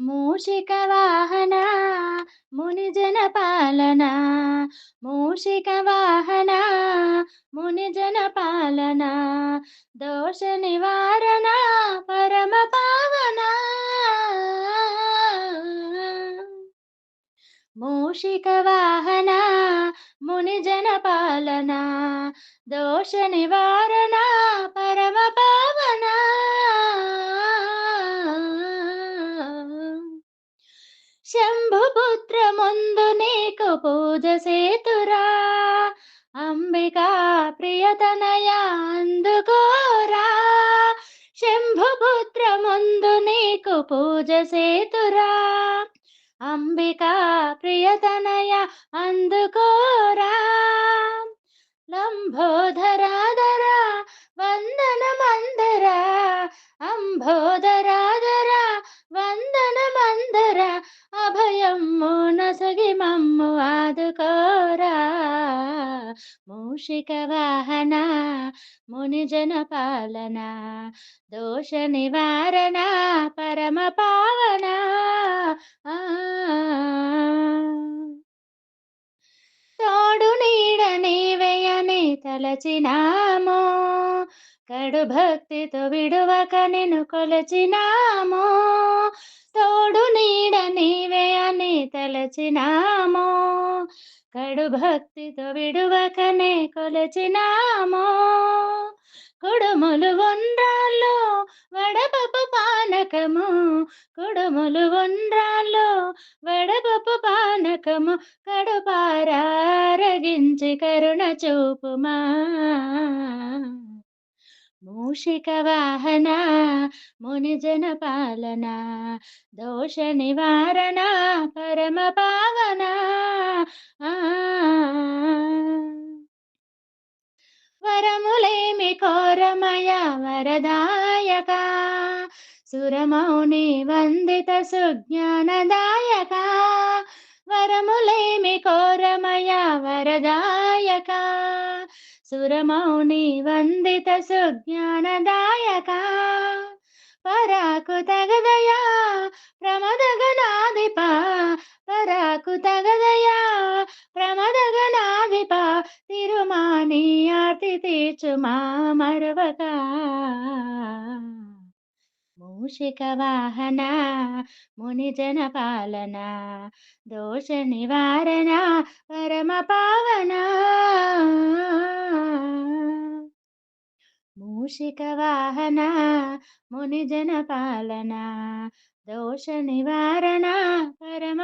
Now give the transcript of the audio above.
మూషిక వాహన మునిజన పాలన? మూషిక వాహన మునిజన పాలన? దోష నివారణ పరమ పావన? మూషిక వాహన మునిజన పాలన? దోష నివారణ శంభుపుత్ర ముందు నీకు పూజ సేతురా అంబికా ప్రియతనయ అందుకోరా. శంభుపుత్ర ముందు నీకు పూజ సేతురా అంబికా ప్రియత మూషిక వాహన మునిజన పాలన దోష నివారణ పరమ పావన తోడు నీడ నీవేయని తలచినామో కడు భక్తితో విడువక నిన్ను కొలచినామో. తోడు నీడ నీవే అని తలచినామో కడు భక్తితో విడువకనే కొలచినామో. కుడుములు వండ్రాల్లో వడపప్పు పానకము. కుడుములు వండ్రాల్లో వడపప్పు పానకము. కడుపారగించి కరుణ చూపుమా. మూషిక వాహన మునిజన పాలన దోష నివారణ పరమ పావన. వరములేమి కోరమయ వరదాయక సురమౌని వందిత సుజ్ఞానదాయక వరములేమి కోరమయ వరదాయక సురమౌని వందిత సుజ్ఞానదాయక పరాకు తగదయా ప్రమదగన తిరుమాని ఆర్తి తీర్చుమా మరవక మూషిక వాహన మునిజన పాలన దోష నివారణ పరమ పావన. మూషిక వాహన మునిజన పాలన దోష నివారణ పరమ